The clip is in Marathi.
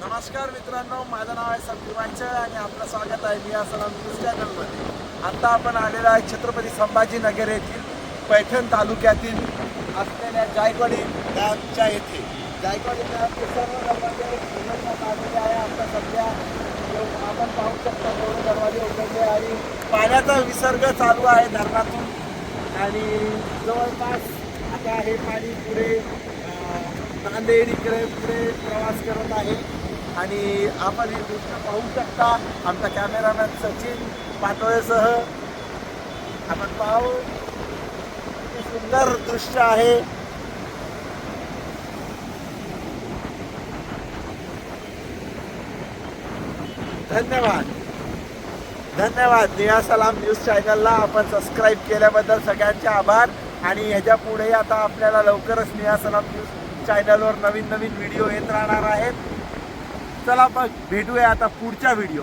नमस्कार मित्रांनो माझं नाव आहे संपी वांचळ आणि आपलं स्वागत आहे मी असं न्यूज चॅनलमध्ये. आत्ता आपण आलेलो आहे छत्रपती संभाजीनगर येथील पैठण तालुक्यातील असलेल्या जायकवाडी डॅमच्या येथे. जायकवाडी डॅमचे सर्व दरवाजे उघडण्यात आलेले आहे. आता सध्या आपण पाहू शकतो दोन दरवाजे उघडले आणि पाण्याचा विसर्ग चालू आहे. धरणातून आणि जवळपास आता हे पाणी पुढे नांदेड इकडे पुढे प्रवास करत आहे. आणि आपण हे दृश्य पाहू शकता आमचा कॅमेरामॅन सचिन पाटोळेसह. आपण पाहू. किती सुंदर दृश्य आहे. धन्यवाद. धन्यवाद. निया सलाम न्यूज चॅनलला. आपण सबस्क्राईब केल्याबद्दल सगळ्यांचे आभार. आणि ह्याच्या पुढे आता आपल्याला लवकरच निया सलाम न्यूज चॅनलवर नवीन नवीन व्हिडिओ येत राहणार आहेत. चला मग भेटूया आता पुढच्या व्हिडिओ.